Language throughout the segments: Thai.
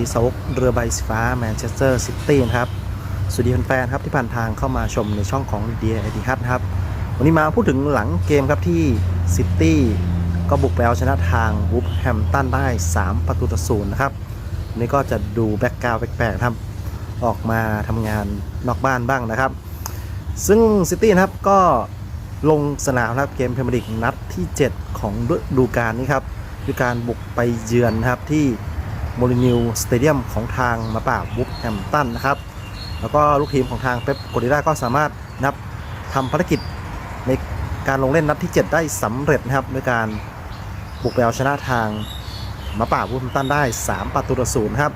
ดีครับสวัสดีสาวกเรือใบสีฟ้าแมนเชสเตอร์ซิตี้นะครับ สวัสดีแฟนๆครับที่ผ่านทางเข้ามาชมในช่องของเดียไอดีฮัทครับ วันนี้มาพูดถึงหลังเกมครับที่ซิตี้ก็บุกไปเอาชนะทางวูฟแฮมตันได้ 3 ประตูต่อศูนย์นะครับวันนี้ก็จะดูแบ็กกราวด์แปลกๆครับ ออกมาทำงานนอกบ้านบ้างนะครับ ซึ่งซิตี้นะครับก็ลงสนามครับเกมพรีเมียร์ลีกนัดที่ 7 ของฤดูกาลนี้ครับคือการบุกไปเยือนนะครับที่ โมลินิวสเตเดียมของทางมาป่าบุกแฮมตันนะครับ แล้วก็ลูกทีมของทางเป๊ปโกดิล่าก็สามารถนับทำภารกิจในการลงเล่นนัดที่ 7 ได้สำเร็จนะครับด้วยการบุกไปเอาชนะทางมาป่าบุกแฮมตันได้ 3 ประตูต่อศูนย์ครับ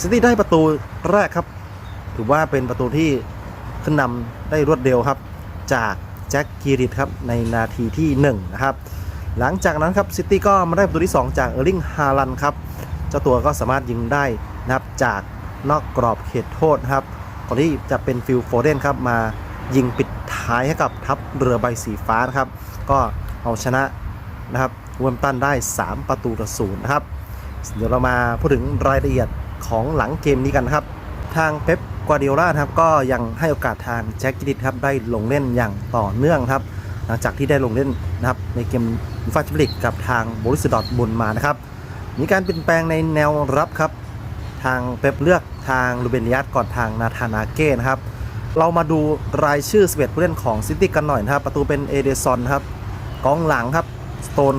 ซิตี้ได้ประตูแรกครับ ถือว่าเป็นประตูที่ขึ้นนำได้รวดเร็วครับ จากแจ็คกีริตครับในนาทีที่ 1 นะครับ หลังจากนั้นครับซิตี้ก็มาได้ประตูที่ 2 จากเออร์ลิงฮาลันครับ จ้าตัวก็สามารถยิงได้นะครับจากนอกกรอบเขตโทษนะครับก่อนที่จะเป็นฟิลโฟเดนครับมายิงปิดท้ายให้กับทัพเรือใบสีฟ้านะครับ ก็เอาชนะนะครับเวมตันได้ 3 ประตูต่อศูนย์นะครับเดี๋ยวเรามาพูดถึงรายละเอียดของหลังเกมนี้กันครับ ทางเป๊ปกวาร์ดิโอลาครับก็ยังให้โอกาสทางแจ็คกิดิตครับได้ลงเล่นอย่างต่อเนื่องครับ หลังจากที่ได้ลงเล่นนะครับในเกมฟาชมเปี้ยนลีกกับทางบรุสดอร์ทมุนมานะครับ มีการเปลี่ยนแปลงในแนวรับครับ ทางเป๊ปเลือกทางลูเบนยัตก่อนทางนาธานาเก้นะครับ เรามาดูรายชื่อ11ผู้เล่นของซิตี้กันหน่อยนะครับ ประตูเป็นเอเดซอนครับกองหลังครับสโตน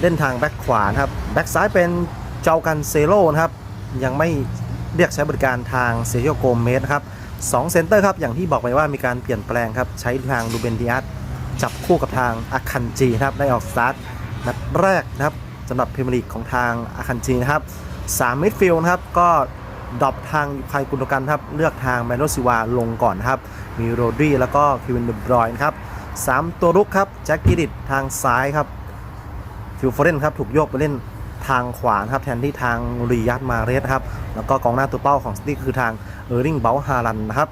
เล่นทางแบ็คขวาครับแบ็คซ้ายเป็นเจ้ากันเซโลนะครับ ยังไม่เรียกใช้บริการทางเซเ i ียโกเมสครับสองเซนเตอร์ครับ อย่างที่บอกไปว่ามีการเปลี่ยนแปลงครับ ใช้ทางลูเบนดิอัสจับคู่กับทางอาคันจีครับ ได้ออกสตาร์ทนัดแรกนะครับ สำหรับพรีเมียร์ลีกของทางอาคันจีนะครับสามมิดฟิลด์นะครับก็ดรอปทางไคกุนกันครับ เลือกทางแมนโนซิวาลงก่อนครับ มีโรดรีแล้วก็คิวินเดบรอยน์ครับสามตัวรุกครับแจ็คกิดิตทางซ้ายครับฟิลโฟเรนครับถูกโยกไปเล่นทางขวานครับแทนที่ทางรียัตมาเรสครับ แล้วก็กองหน้าตัวเป้าของซิตี้คือทางเออร์ริงเบลฮารันนะครับ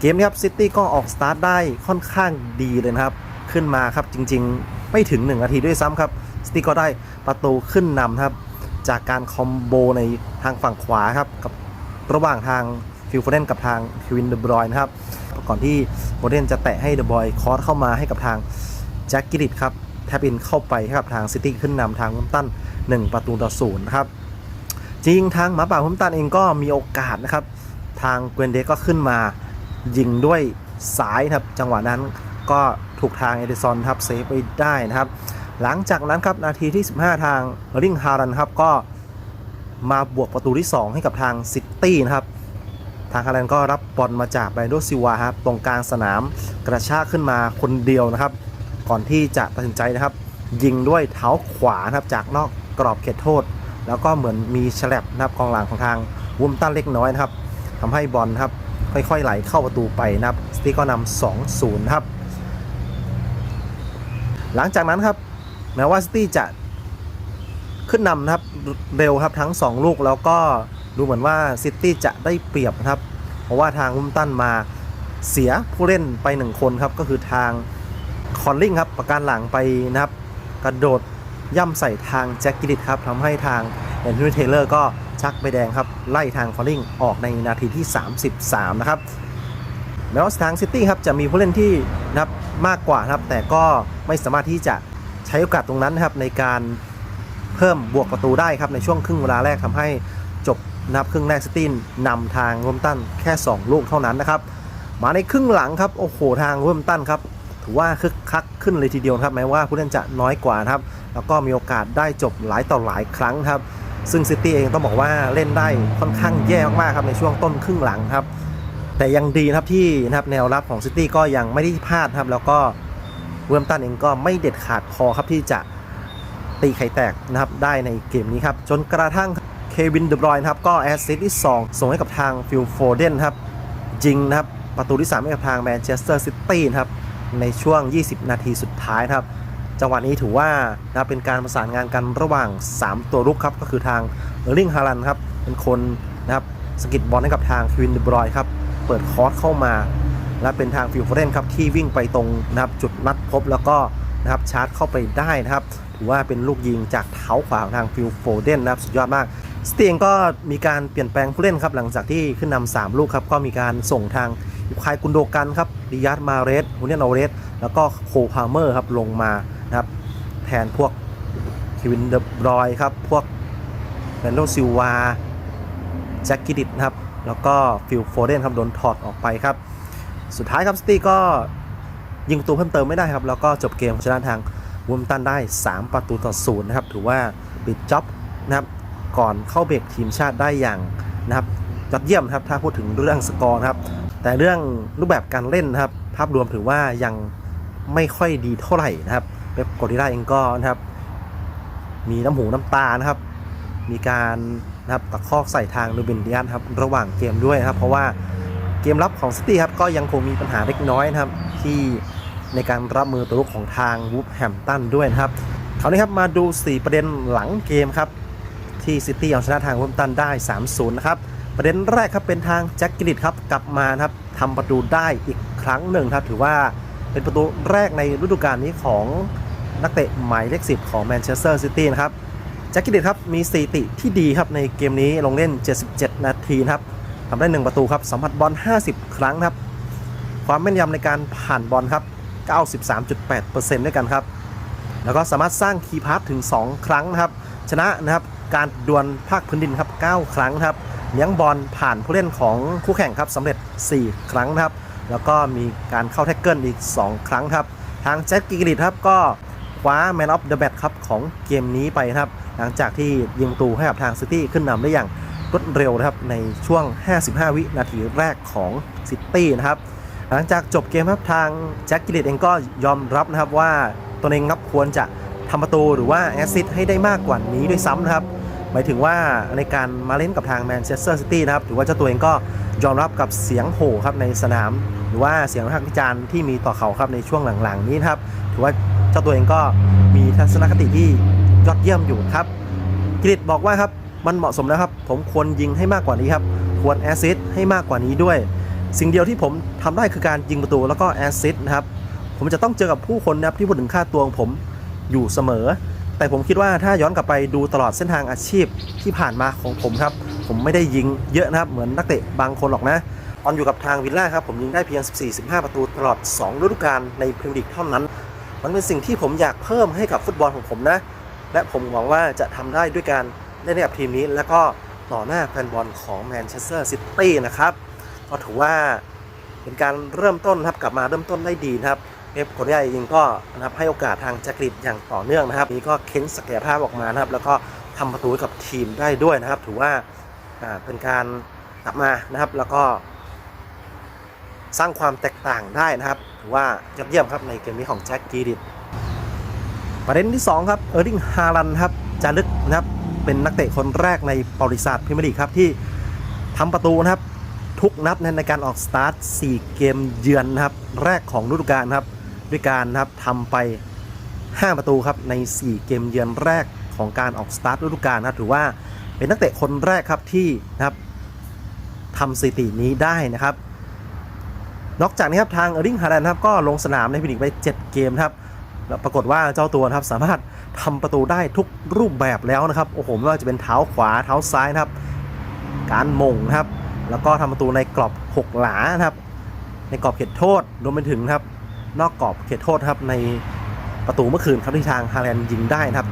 เกมนี้ครับซิตี้ก็ออกสตาร์ทได้ค่อนข้างดีเลยนะครับ ขึ้นมาครับจริงๆ ไม่ถึง 1 นาทีด้วยซ้ำครับ ซิตี้ก็ได้ประตูขึ้นนำครับ จากการคอมโบในทางฝั่งขวาครับกับระหว่างทางฟิลโฟเรนกับทางควินเดบรอยนะครับก่อนที่โฟเรนจะแตะให้เดบอยคอร์สเข้ามาให้กับทางแจ็คกิริตครับแทบอินเข้าไปให้กับทางซิตี้ขึ้นนำทางวุมตัน1 ประตูต่อศูนย์นะครับจริงทางหมาป่าวุมตันเองก็มีโอกาสนะครับ ทางเกวนเดก็ขึ้นมายิงด้วยสายครับจังหวะนั้นก็ถูกทางเอเดซอนครับเซฟไปได้นะครับ หลังจากนั้นครับนาทีที่ 15 ทางริงฮารันครับก็มาบวกประตูที่ 2 ให้กับทางซิตี้นะครับ ทางฮารันก็รับบอลมาจากไบรโดซิวาครับตรงกลางสนามกระชากขึ้นมาคนเดียวนะครับ ก่อนที่จะตัดสินใจนะครับ ยิงด้วยเท้าขวานะครับจากนอกกรอบเขตโทษ แล้วก็เหมือนมีฉลับนะครับกองหลังของทางวุมตันเล็กน้อยนะครับทำให้บอลนะครับค่อยๆไหลเข้าประตูไปนะครับสตี้ก็นำ2-0นะครับหลังจากนั้นครับ แม้ว่าซิตี้จะขึ้นนำนะครับเร็วครับทั้ง 2 ลูกแล้วก็ดูเหมือนว่าซิตี้จะได้เปรียบนะครับ เพราะว่าทางวุมตันมาเสียผู้เล่นไป1คนครับ ก็คือทางคอนลิงครับ ประการหลังไปนะครับ กระโดดย่ำใส่ทางแจ็คกิลิตครับทำให้ทางแอนโทนีเทเลอร์ก็ชักใบแดงครับ ไล่ทางคอนลิงออกในนาทีที่ 33 นะครับแม้ว่าทางซิตี้ครับจะมีผู้เล่นที่นะครับมากกว่านะครับ แต่ก็ไม่สามารถที่จะ ใช้โอกาสตรงนั้นนะครับในการเพิ่มบวกประตูได้ครับในช่วงครึ่งเวลาแรกทำให้จบนับครึ่งแรกซิตี้นำทางร่วมตันแค่ 2 ลูกเท่านั้นนะครับ มาในครึ่งหลังครับโอ้โหทางร่วมตันครับถือว่าคึกคักขึ้นเลยทีเดียวครับแม้ว่าผู้เล่นจะน้อยกว่าครับ แล้วก็มีโอกาสได้จบหลายต่อหลายครั้งครับ ซึ่งซิตี้เองต้องบอกว่าเล่นได้ค่อนข้างแย่มากๆครับในช่วงต้นครึ่งหลังครับ แต่ยังดีครับที่นะครับแนวรับของซิตี้ก็ยังไม่ได้พลาดครับแล้วก็ เวมตันเองก็ไม่เด็ดขาดพอครับที่จะตีไข่แตกนะครับได้ในเกมนี้ครับจนกระทั่งเควินเดบรอยน์ครับก็แอสซิสต์ที่ 2 ส่งให้กับทางฟิลโฟเดนครับจริงนะครับประตูที่ 3 ให้กับทางแมนเชสเตอร์ซิตี้ครับในช่วง 20 นาทีสุดท้ายครับจังหวะนี้ถือว่านะครับเป็นการประสานงานกันระหว่าง 3 ตัวรุกครับก็คือทางเออร์ลิงฮารันครับเป็นคนนะครับสกิดบอลให้กับทางควินเดบรอยครับเปิดคอร์สเข้ามา และเป็นทางฟิลโฟเรนครับที่วิ่งไปตรงนะครับจุดนัดพบแล้วก็นะครับชาร์จเข้าไปได้นะครับถือว่าเป็นลูกยิงจากเท้าขวาของทางฟิลโฟเดนนะครับสุดยอดมากสตีงก็มีการเปลี่ยนแปลงผู้เล่นครับหลังจากที่ขึ้นนำสามลูกครับก็มีการส่งทางอิคายกุนโดกันครับดิยัตมาเรสฮูเนียนอเรสแล้วก็โคพาเมอร์ครับลงมานะครับแทนพวกเควินเดบรอยครับพวกแรนโดซิลวาแจ็คกิดิตนะครับแล้วก็ฟิลโฟเดนครับโดนถอดออกไปครับ สุดท้ายครับสตีก็ยิงประตูเพิ่มเติมไม่ได้ครับ แล้วก็จบเกมชนะทางวูมตันได้ 3 ประตูต่อศูนย์นะครับ ถือว่าปิดจ็อบนะครับก่อนเข้าเบรกทีมชาติได้อย่างนะครับยอดเยี่ยมครับถ้าพูดถึงเรื่องสกอร์ครับ แต่เรื่องรูปแบบการเล่นนะครับ ภาพรวมถือว่ายังไม่ค่อยดีเท่าไหร่นะครับเป๊ปโกดิล่าเองก็นะครับ มีน้ำหูน้ำตานะครับ มีการนะครับตะคอกใส่ทางลูเบนเดียนครับระหว่างเกมด้วยนะครับ เพราะว่า เกมรับของซิตี้ครับก็ยังคงมีปัญหาเล็กน้อยนะครับที่ในการรับมือตัวลุกของทางวูฟแฮมตันด้วยนะครับคราวนี้ครับมาดู 4 ประเด็นหลังเกมครับที่ซิตี้เอาชนะทางวูฟแฮมตันได้ 3-0 นะครับประเด็นแรกครับเป็นทางแจ็คกิลิตครับกลับมาครับทำประตูได้อีกครั้งหนึ่งครับถือว่าเป็นประตูแรกในฤดูกาลนี้ของนักเตะหมายเลข10ของแมนเชสเตอร์ซิตี้นะครับแจ็คกิลิตครับมีสถิติที่ดีครับในเกมนี้ลงเล่น 77 นาทีครับ ทำได้ 1 ประตูครับ สัมผัสบอล 50 ครั้งครับ ความแม่นยำในการผ่านบอลครับ 93.8%ด้วยกันครับ แล้วก็สามารถสร้างคีย์พาสถึง 2 ครั้งนะครับ ชนะนะครับ การดวลภาคพื้นดินครับ 9 ครั้งครับเลี้ยงบอลผ่านผู้เล่นของคู่แข่งครับสำเร็จ 4 ครั้งครับ แล้วก็มีการเข้าแท็กเกิลอีก 2 ครั้งครับ ทางแจ็คกิกริตครับก็คว้าแมนออฟเดอะแบทครับของเกมนี้ไปครับ หลังจากที่ยิงประตูให้กับทางซิตี้ขึ้นนำได้อย่าง รวดเร็วนะครับในช่วง 55 วินาทีแรกของซิตี้นะครับหลังจากจบเกมครับทางแจ็คกิลิตเองก็ยอมรับนะครับว่าตัวเองครับควรจะทำประตูหรือว่าแอสซิสให้ได้มากกว่านี้ด้วยซ้ำนะครับหมายถึงว่าในการมาเล่นกับทางแมนเชสเตอร์ซิตี้นะครับถือว่าเจ้าตัวเองก็ยอมรับกับเสียงโห่ครับในสนาม หรือว่าเสียงวิพากษ์วิจารณ์ที่มีต่อเขาครับในช่วงหลังๆ นี้นะครับถือว่าเจ้าตัวเองก็มีทัศนคติที่ยอดเยี่ยมอยู่ครับกิริตบอกว่าครับ มันเหมาะสมแล้วครับ ผมควรยิงให้มากกว่านี้ครับ ควรแอซิสให้มากกว่านี้ด้วย สิ่งเดียวที่ผมทำได้คือการยิงประตูแล้วก็แอซิสนะครับ ผมจะต้องเจอกับผู้คนนะครับที่พูดถึงค่าตัวของผมอยู่เสมอ แต่ผมคิดว่าถ้าย้อนกลับไปดูตลอดเส้นทางอาชีพที่ผ่านมาของผมครับ ผมไม่ได้ยิงเยอะนะครับ เหมือนนักเตะบางคนหรอกนะตอนอยู่กับทางวิลล่าครับผมยิงได้เพียง 14-15 ประตูตลอด 2 ฤดูกาลในพรีเมียร์ลีกเท่านั้น มันเป็นสิ่งที่ผมอยากเพิ่มให้กับฟุตบอลของผมนะ และผมหวังว่าจะทำได้ด้วยการ เล่นกับทีมนี้ แล้วก็ต่อหน้าแฟนบอลของแมนเชสเตอร์ซิตี้นะครับก็ถือว่าเป็นการเริ่มต้นครับกลับมาเริ่มต้นได้ดีนะครับเอฟคนใหญ่เองก็นะครับให้โอกาสทางแจ็คริดอย่างต่อเนื่องนะครับนี้ก็เค้นศักยภาพออกมานะครับ แล้วก็ทำประตูกับทีมได้ด้วยนะครับ ถือว่าเป็นการกลับมานะครับ แล้วก็ สร้างความแตกต่างได้นะครับถือว่ายอดเยี่ยมครับในเกมนี้ของแจ็คกีดิตประเด็นที่ 2 ครับเออร์ดิงฮาลันครับจารึกนะครับ เป็นนักเตะคนแรกในประวัติศาสตร์พรีเมียร์ลีกครับที่ทำประตูนะครับทุกนัดในการออกสตาร์ท 4 เกมเยือนนะครับแรกของฤดูกาลนะครับด้วยการนะครับทำไป 5 ประตูครับใน 4 เกมเยือนแรกของการออกสตาร์ทฤดูกาลนะครับถือว่าเป็นนักเตะคนแรกครับที่นะครับทำสถิตินี้ได้นะครับ นอกจากนี้ครับทางเออร์ดิงฮาแลนด์ครับก็ลงสนามในพรีเมียร์ลีกไป 7 เกมนะครับแล้วปรากฏว่าเจ้าตัวนะครับสามารถ ทำประตูได้ทุกรูปแบบแล้วนะครับโอ้โหไม่ว่าจะเป็นเท้าขวาเท้าซ้ายนะครับ การมงนะครับ แล้วก็ทำประตูในกรอบ 6 หลานะครับ ในกรอบเขตโทษรวมไปถึงนะครับ นอกกรอบเขตโทษครับในประตูเมื่อคืนครับที่ทางฮาแลนด์ยิงได้นะครับ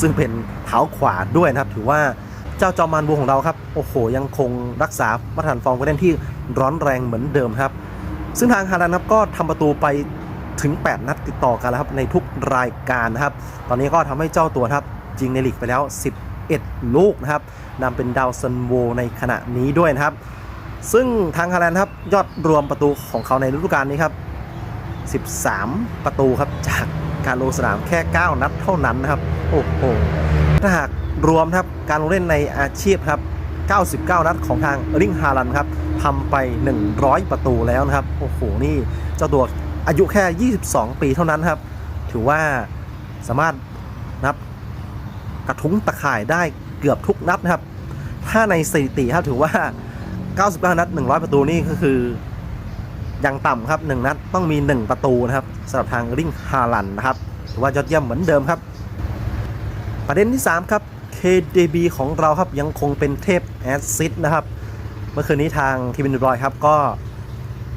ซึ่งเป็นเท้าขวาด้วยนะครับ ถือว่าเจ้าจอมมานบูของเราครับโอ้โหยังคงรักษามาตรฐานฟอร์มการเล่นที่ร้อนแรงเหมือนเดิมครับ ซึ่งทางฮาแลนด์ครับก็ทำประตูไป ถึง 8 นัดติดต่อกันแล้วครับในทุกรายการนะครับ ตอนนี้ก็ทำให้เจ้าตัวครับยิงในลีกไปแล้ว 11 ลูกนะครับนำเป็นดาวซันโวในขณะนี้ด้วยนะครับ ซึ่งทางฮาแลนด์ครับยอดรวมประตูของเขาในฤดูกาลนี้ครับ 13 ประตูครับจากการลงสนามแค่ 9 นัดเท่านั้นนะครับ โอ้โหถ้าหากรวมครับการลงเล่นในอาชีพครับ 99 นัดของทางร์ลิงฮาลันครับทำไป 100 ประตูแล้วนะครับ โอ้โห นี่เจ้าตัว อายุแค่ 22 ปีเท่านั้นครับ ถือว่าสามารถนับกระทุ้งตะข่ายได้เกือบทุกนัดนะครับ ถ้าในสถิติครับถือว่า 99 นัด 100 ประตูนี่ก็คือย่างต่ำครับ 1 นัดต้องมี 1 ประตูนะครับสำหรับทางริงฮาลันนะครับ ถือว่ายอดเยี่ยมเหมือนเดิมครับ ประเด็นที่ 3 ครับ KDB ของเราครับยังคงเป็นเทพแอซซิดนะครับ เมื่อคืนนี้ทางทีมบินบรอยครับก็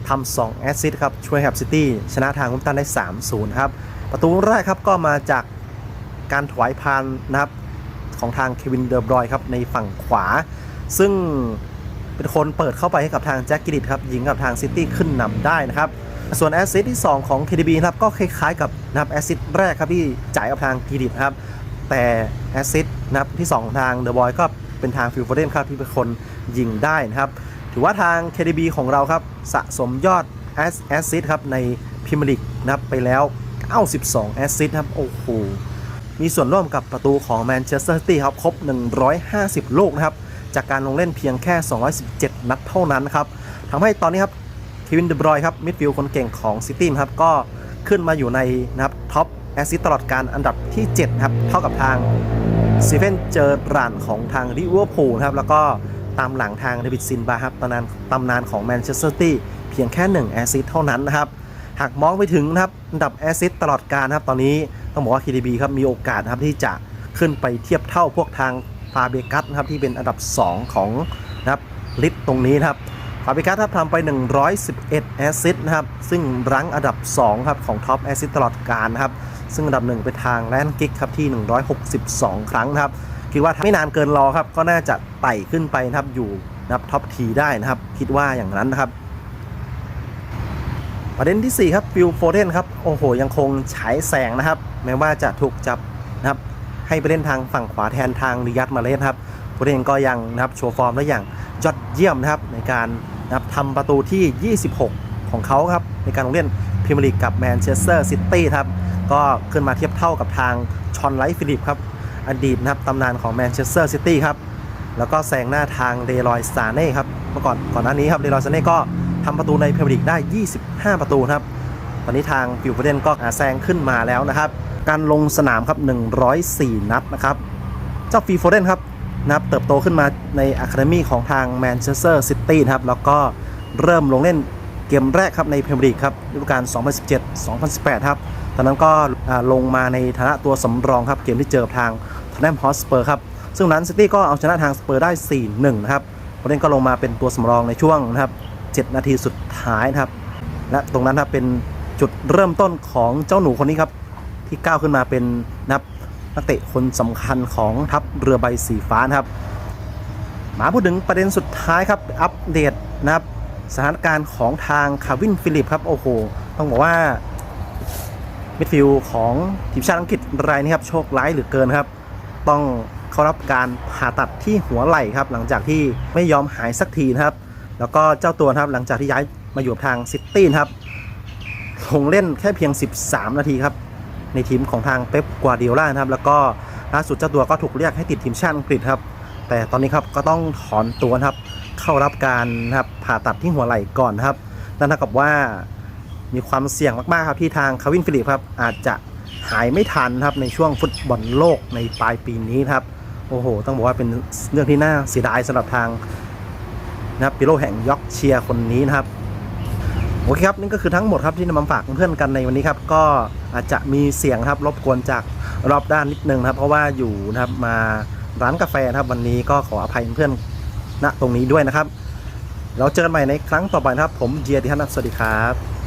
ทำ2แอซซิดครับช่วยแฮปซิตี้ชนะทางวุมตันได้ 3-0 ครับ ประตูแรกครับก็มาจากการถวายพานนะครับของทางเควินเดอร์บรอยครับในฝั่งขวา ซึ่งเป็นคนเปิดเข้าไปให้กับทางแจ็คกิดิตครับยิงกับทางซิตี้ขึ้นนำได้นะครับ ส่วนแอสซิสที่ 2 ของ KDB ครับก็คล้ายๆกับนะครับแอสซิสแรกครับที่จ่ายกับทางกิดิตครับแต่แอสซิสนะครับที่2ของทางเดอะบอยก็เป็นทางฟิลโฟเดนครับที่เป็นคนยิงได้นะครับ ถือว่าทาง KDB ของเราครับ สะสมยอดแอสซิสครับในพรีเมียร์ลีกนะครับไปแล้ว 92แอสซิสครับ โอ้โห มีส่วนร่วมกับประตูของแมนเชสเตอร์ซิตี้ครับ ครบ 150 ลูกนะครับ จากการลงเล่นเพียงแค่ 217 นัดเท่านั้นครับทำให้ตอนนี้ครับเควินเดบรอยครับมิดฟิลด์คนเก่งของซิตี้ครับ ก็ขึ้นมาอยู่ในนะครับท็อปแอสซิสตลอดการอันดับที่7ครับเท่ากับทางซีเฟนเจอร์รันของทางลิเวอร์พูลครับแล้วก็ ตามหลังทางเดวิดซินบาครับตำนานตำนานของแมนเชสเตอร์ตี้เพียงแค่ 1 แอซิสเท่านั้นนะครับ หากมองไปถึงนะครับอันดับแอซิสตลอดการนะครับ ตอนนี้ต้องบอกว่า KDB ครับมีโอกาสครับที่จะขึ้นไปเทียบเท่าพวกทางฟาเบกัสนะครับที่เป็นอันดับ 2 ของนะครับลิสต์ตรงนี้นะครับฟาเบกัสครับทำไป 111 แอสซิสนะครับซึ่งรั้งอันดับ2ครับของท็อปแอซิสตลอดการนะครับซึ่งอันดับ 1 เป็นทางแลนกิกครับที่ 162 ครั้งนะครับ คิดว่าไม่นานเกินรอครับ ก็น่าจะไต่ขึ้นไปนะครับอยู่นับท็อปทีได้นะครับ คิดว่าอย่างนั้นนะครับ ประเด็นที่ 4 ครับฟิลโฟเดนครับโอ้โห ยังคงฉายแสงนะครับ แม้ว่าจะถูกจับนะครับ ให้ไปเล่นทางฝั่งขวาแทนทางริยัตมาเลสครับโฟเดนก็ยังนะครับโชว์ฟอร์มได้อย่างยอดเยี่ยมนะครับในการนะครับทำประตูที่ 26 ของเขาครับ ในการลงเล่นพรีเมียร์ลีกกับแมนเชสเตอร์ซิตี้ครับ ก็ขึ้นมาเทียบเท่ากับทางชอนไลท์ฟิลิปครับ อดีตนะครับตำนานของแมนเชสเตอร์ซิตี้ครับ แล้วก็แซงหน้าทางเดรอยซาเน่ครับ เมื่อก่อนก่อนหน้านี้ครับเดรอยซาเน่ก็ทำประตูในพรีเมียร์ลีกได้ 25 ประตูครับ ตอนนี้ทางฟิวเฟเดนก็แซงขึ้นมาแล้วนะครับ การลงสนามครับ 104 นัดนะครับ เจ้าฟิวเฟเดนครับนะครับเติบโตขึ้นมาในอะคาเดมี่ของทางแมนเชสเตอร์ซิตี้ครับ แล้วก็เริ่มลงเล่นเกมแรกครับในพรีเมียร์ลีกครับฤดูกาล 2017-2018 ครับ ตอนนั้นก็ลงมาในฐานะตัวสำรองครับเกมที่เจอกับทาง แนมฮอสเปอร์ครับ ซึ่งนั้นซิตี้ก็เอาชนะทางสเปอร์ได้ 4-1 นะครับโรเดนก็ลงมาเป็นตัวสำรองในช่วงนะครับ7 นาทีสุดท้ายนะครับ และตรงนั้นครับเป็นจุดเริ่มต้นของเจ้าหนูคนนี้ครับ ที่ก้าวขึ้นมาเป็นนะครับนักเตะคนสำคัญของทัพเรือใบสีฟ้านะครับ มาพูดถึงประเด็นสุดท้ายครับ อัปเดตนะครับสถานการณ์ของทางคาวินฟิลิปครับโอ้โห ต้องบอกว่ามิดฟิลด์ของทีมชาติอังกฤษรายนี้ครับ โชคร้ายเหลือเกินครับ ต้องเข้ารับการผ่าตัดที่หัวไหล่ครับ หลังจากที่ไม่ยอมหายสักทีนะครับ แล้วก็เจ้าตัวครับหลังจากที่ย้ายมาอยู่ทางซิตี้ครับลงเล่นแค่เพียง 13 นาทีครับ ในทีมของทางเป๊ปกัวเดียล่าครับ แล้วก็ล่าสุดเจ้าตัวก็ถูกเรียกให้ติดทีมชาติอังกฤษครับ แต่ตอนนี้ครับก็ต้องถอนตัวครับ เข้ารับการครับผ่าตัดที่หัวไหล่ก่อนนะครับ นั่นเท่ากับว่ามีความเสี่ยงมากๆครับที่ทางคาวินฟิลิปครับอาจจะ หายไม่ทันครับในช่วงฟุตบอลโลกในปลายปีนี้ครับโอ้โห ต้องบอกว่าเป็นเรื่องที่น่าเสียดายสำหรับทางนะครับปิโลแห่งยอกเชียคนนี้นะครับโอเคครับนี่ก็คือทั้งหมดครับที่นำมาฝากเพื่อนกันในวันนี้ครับก็อาจจะมีเสียงครับรบกวนจากรอบด้านนิดนึงครับ เพราะว่าอยู่นะครับมาร้านกาแฟครับวันนี้ก็ขออภัยเพื่อนณตรงนี้ด้วยนะครับ เราเจอกันใหม่ในครั้งต่อไปนะครับ ผมเจียดิฮันสวัสดีครับ